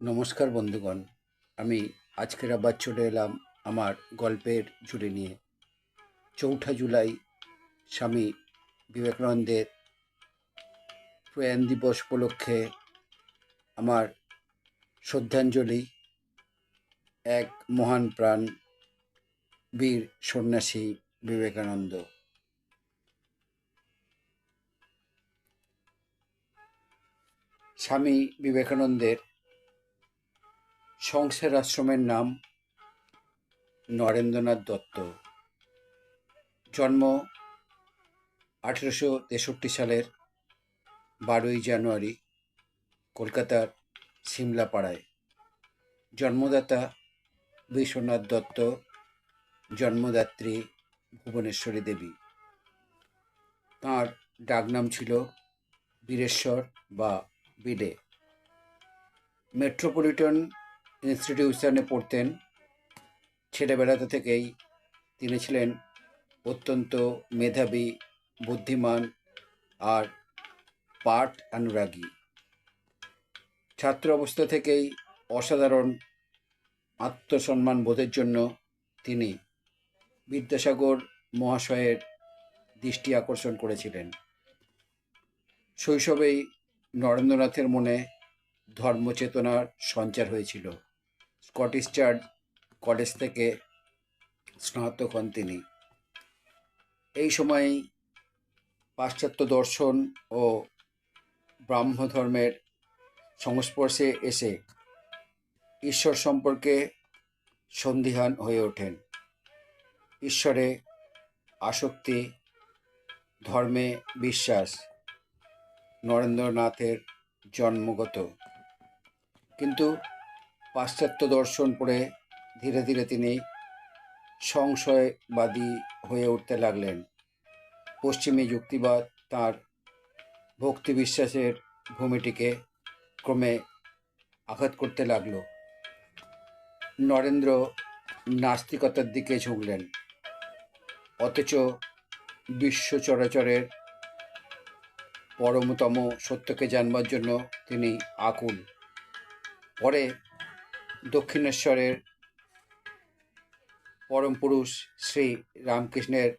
নমস্কার বন্ধুগণ, আমি আজকের আবার চলে এলাম আমার গল্পের জুড়ে নিয়ে। চৌঠা জুলাই, স্বামী বিবেকানন্দের প্রয়াণ দিবস উপলক্ষে আমার শ্রদ্ধাঞ্জলি, এক মহান প্রাণ, বীর সন্ন্যাসী বিবেকানন্দ। স্বামী বিবেকানন্দের সংসার আশ্রমের নাম নরেন্দ্রনাথ দত্ত। জন্ম আঠেরোশো তেষট্টি সালের বারোই জানুয়ারি, কলকাতার সিমলাপাড়ায়। জন্মদাতা বিশ্বনাথ দত্ত, জন্মদাত্রী ভুবনেশ্বরী দেবী। তাঁর ডাকনাম ছিল বীরেশ্বর বা বিডে। মেট্রোপলিটন ইনস্টিটিউশনে পড়তেন। ছেলেবেলাতে থেকেই তিনি ছিলেন অত্যন্ত মেধাবী, বুদ্ধিমান আর পাঠ অনুরাগী। ছাত্র অবস্থা থেকেই অসাধারণ আত্মসম্মান বোধের জন্য তিনি বিদ্যাসাগর মহাশয়ের দৃষ্টি আকর্ষণ করেছিলেন। শৈশবেই নরেন্দ্রনাথের মনে ধর্মচেতনার সঞ্চার হয়েছিল। স্কটিশ চার্চ কলেজ থেকে স্নাতক হন তিনি। এই সময় পাশ্চাত্য দর্শন ও ব্রাহ্ম ধর্মের সংস্পর্শে এসে ঈশ্বর সম্পর্কে সন্দিহান হয়ে ওঠেন। ঈশ্বরে আসক্তি, ধর্মে বিশ্বাস, নরেন্দ্রনাথের জন্মগত। কিন্তু পাশ্চাত্য দর্শন পড়ে ধীরে ধীরে তিনি সংশয়বাদী হয়ে উঠতে লাগলেন। পশ্চিমী যুক্তিবাদ তার ভক্তি বিশ্বাসের ভূমিটিকে ক্রমে আঘাত করতে লাগল। নরেন্দ্র নাস্তিকতার দিকে ঝুঁকলেন। অথচ বিশ্ব চরাচরের পরমতম সত্যকে জানবার জন্য তিনি আকুল। পরে দক্ষিণেশ্বরের পরম পুরুষ শ্রী রামকৃষ্ণের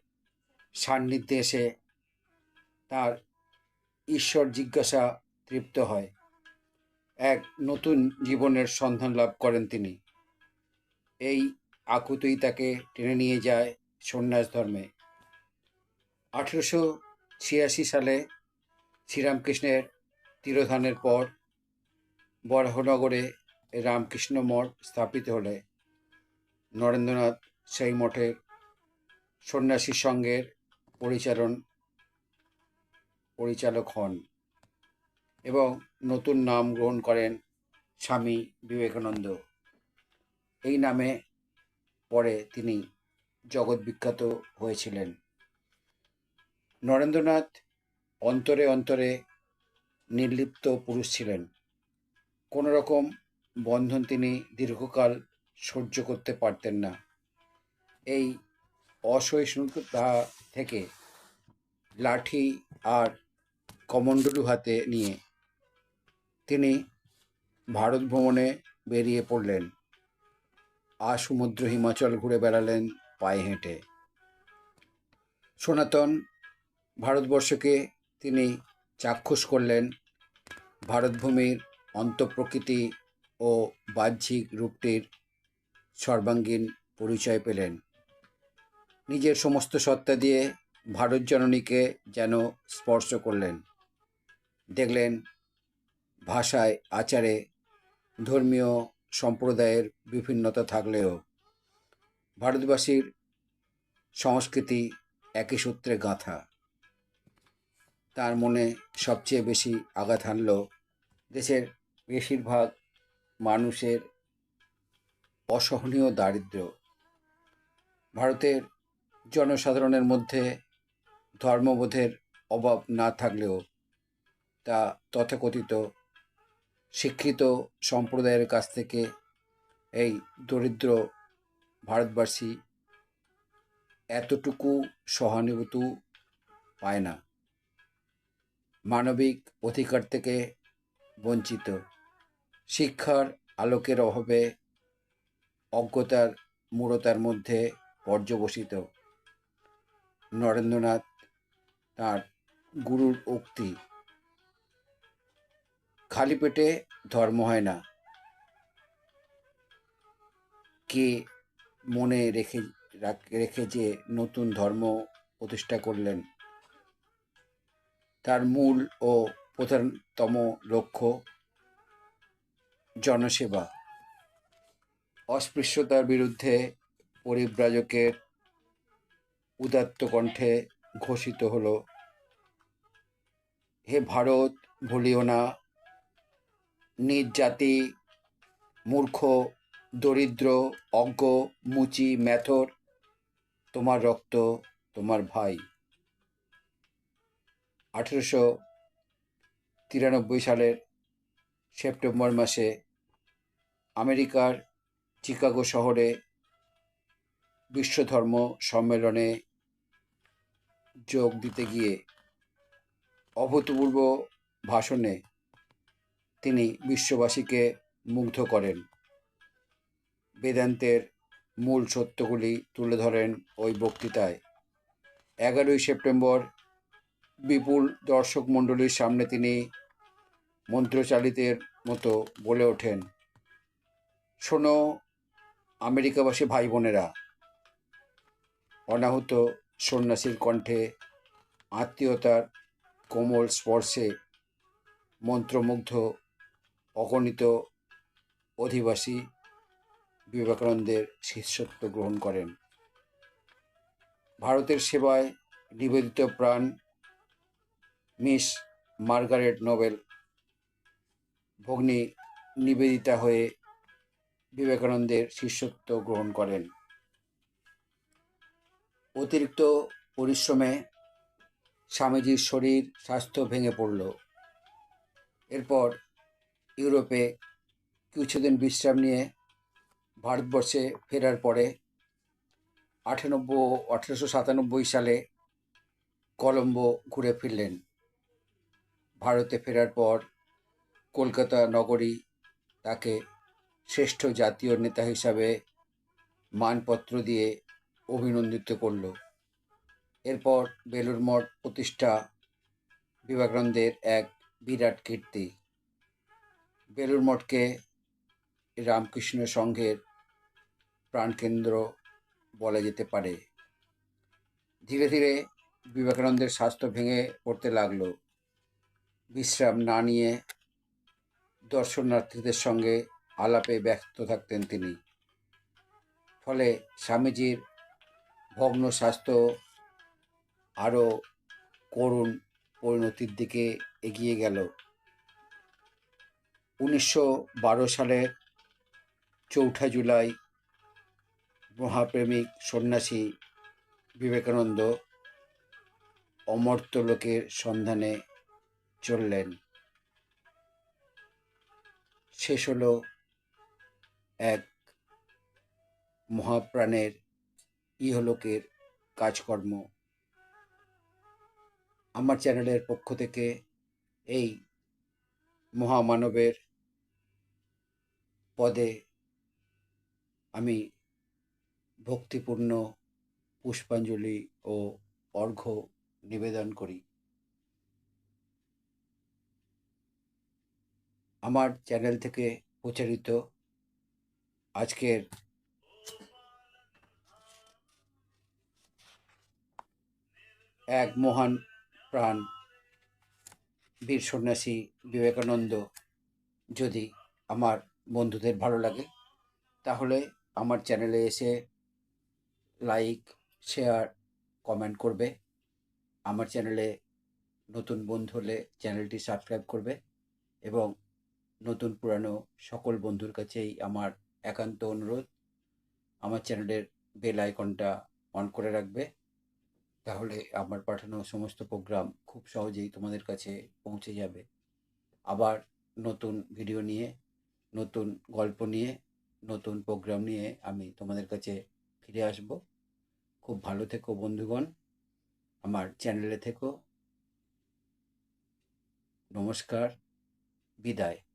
সান্নিধ্যে এসে তার ঈশ্বর জিজ্ঞাসা তৃপ্ত হয়। এক নতুন জীবনের সন্ধান লাভ করেন তিনি। এই আকুতই তাকে টেনে নিয়ে যায় সন্ন্যাস ধর্মে। আঠেরোশো ছিয়াশি সালে শ্রীরামকৃষ্ণের তিরোধানের পর বরাহনগরে রামকৃষ্ণ মঠ স্থাপিত হলে নরেন্দ্রনাথ সেই মঠের সন্ন্যাসী সঙ্গের পরিচালন পরিচালক হন এবং নতুন নাম গ্রহণ করেন স্বামী বিবেকানন্দ। এই নামে পরে তিনি জগৎ বিখ্যাত হয়েছিলেন। নরেন্দ্রনাথ অন্তরে অন্তরে নির্লিপ্ত পুরুষ ছিলেন। কোনো রকম বন্ধন তিনি দীর্ঘকাল সহ্য করতে পারতেন না। এই অসহিষ্ণুতা থেকে লাঠি আর কমণ্ডলু হাতে নিয়ে তিনি ভারত ভ্রমণে বেরিয়ে পড়লেন। আর সমুদ্র হিমাচল ঘুরে বেড়ালেন পায়ে হেঁটে। সনাতন ভারতবর্ষকে তিনি চাক্ষুষ করলেন। ভারতভূমির অন্তঃপ্রকৃতি ও বাহ্যিক রূপটির সর্বাঙ্গীন পরিচয় পেলেন। নিজের সমস্ত সত্তা দিয়ে ভারত জননীকে যেন স্পর্শ করলেন। দেখলেন ভাষায়, আচারে, ধর্মীয় সম্প্রদায়ের বিভিন্নতা থাকলেও ভারতবাসীর সংস্কৃতি একই সূত্রে গাঁথা। তার মনে সবচেয়ে বেশি আঘাত হানল দেশের বেশিরভাগ মানুষের অসহনীয় দারিদ্র ভারতের জনসাধারণের মধ্যে ধর্মবোধের অভাব না থাকলেও তা তথাকথিত শিক্ষিত সম্প্রদায়ের কাছ থেকে এই দরিদ্র ভারতবাসী এতটুকু সহানুভূতি পায় না। মানবিক অধিকার থেকে বঞ্চিত। শিক্ষার আলোকের অভাবে অজ্ঞতার মূঢ়তার মধ্যে পর্যবসিত নরেন্দ্রনাথ তার গুরুর উক্তি, খালি পেটে ধর্ম হয় না। কে মনে রেখে, রাখ- যে নতুন ধর্ম প্রতিষ্ঠা করলেন? তার মূল ও প্রধানতম লক্ষ্য জনসেবা। অস্পৃশ্যতার বিরুদ্ধে পরিব্রাজকের উদাত্ত কণ্ঠে ঘোষিত হলো, হে ভারত, ভুলিও না। নিজ জাতি, মূর্খ, দরিদ্র, অজ্ঞ, মুচি, ম্যাথর, তোমার রক্ত, তোমার ভাই। আঠেরোশো তিরানব্বই সালের সেপ্টেম্বর মাসে আমেরিকার চিকাগো শহরে বিশ্বধর্ম সম্মেলনে যোগ দিতে গিয়ে অভূতপূর্ব ভাষণে তিনি বিশ্ববাসীকে মুগ্ধ করেন। বেদান্তের মূল সত্যগুলি তুলে ধরেন ওই বক্তৃতায়। এগারোই সেপ্টেম্বর বিপুল দর্শক মণ্ডলীর সামনে তিনি মন্ত্রচালিতের মতো বলে ওঠেন। শোনো, আমেরিকাবাসী ভাই বোনেরা অনাহুত সন্ন্যাসীর কণ্ঠে আত্মীয়তার কোমল স্পর্শে মন্ত্রমুগ্ধ, অগণিত অধিবাসী বিবেকানন্দের শিষ্যত্ব গ্রহণ করেন। ভারতের সেবায় নিবেদিত প্রাণ মিস মার্গারেট নোবেল। ভগ্নী নিবেদিতা হয়ে বিবেকানন্দের শিষ্যত্ব গ্রহণ করেন। অতিরিক্ত পরিশ্রমে স্বামীজির শরীর, স্বাস্থ্য ভেঙে পড়ল। এরপর ইউরোপে কিছুদিন বিশ্রাম নিয়ে ভারতবর্ষে ফেরার পরে আঠানব্বই আঠেরোশো সাতানব্বই সালে কলম্বো ঘুরে ফিরলেন। ভারতে ফেরার পর কলকাতা নগরী তাকে শ্রেষ্ঠ জাতীয় নেতা হিসাবে মানপত্র দিয়ে অভিনন্দিত করল। এরপর বেলুর মঠ প্রতিষ্ঠা বিবেকানন্দের এক বিরাট কীর্তি। বেলুর মঠকে রামকৃষ্ণ সংঘের প্রাণকেন্দ্র বলা যেতে পারে। ধীরে ধীরে বিবেকানন্দের স্বাস্থ্য ভেঙে পড়তে লাগল। বিশ্রাম না নিয়ে দর্শনার্থীদের সঙ্গে আলাপে ব্যস্ত থাকতেন তিনি। ফলে স্বামীজির ভগ্ন স্বাস্থ্য আরও করুণ পরিণতির দিকে এগিয়ে গেল। উনিশশো বারো সালের চৌঠা জুলাই মহাপ্রেমিক সন্ন্যাসী বিবেকানন্দ অমর্ত্য লোকের সন্ধানে চললেন। শেষ হলো এক মহাপ্রাণের ইহলোকের কাজকর্ম। আমার চ্যানেলের পক্ষ থেকে এই মহামানবের পদে আমি ভক্তিপূর্ণ, পুষ্পাঞ্জলি ও অর্ঘ্য নিবেদন করি। আমার চ্যানেল থেকে প্রচারিত আজকের এক মহান প্রাণ বীর সন্ন্যাসী বিবেকানন্দ যদি আমার বন্ধুদের ভালো লাগে, তাহলে আমার চ্যানেলে এসে লাইক, শেয়ার, কমেন্ট করবে। আমার চ্যানেলে নতুন বন্ধু হলে চ্যানেলটি সাবস্ক্রাইব করবে এবং নতুন পুরানো সকল বন্ধুর কাছেই আমার একান্ত অনুরোধ। আমার চ্যানেলের বেল আইকনটা অন করে রাখবে। তাহলে আমার পাঠানো সমস্ত প্রোগ্রাম খুব সহজেই তোমাদের কাছে পৌঁছে যাবে। আবার নতুন ভিডিও নিয়ে, নতুন গল্প নিয়ে, নতুন প্রোগ্রাম নিয়ে আমি তোমাদের কাছে ফিরে আসব। খুব ভালো থেকো বন্ধুগণ। আমার চ্যানেলে থেকো। নমস্কার। বিদায়।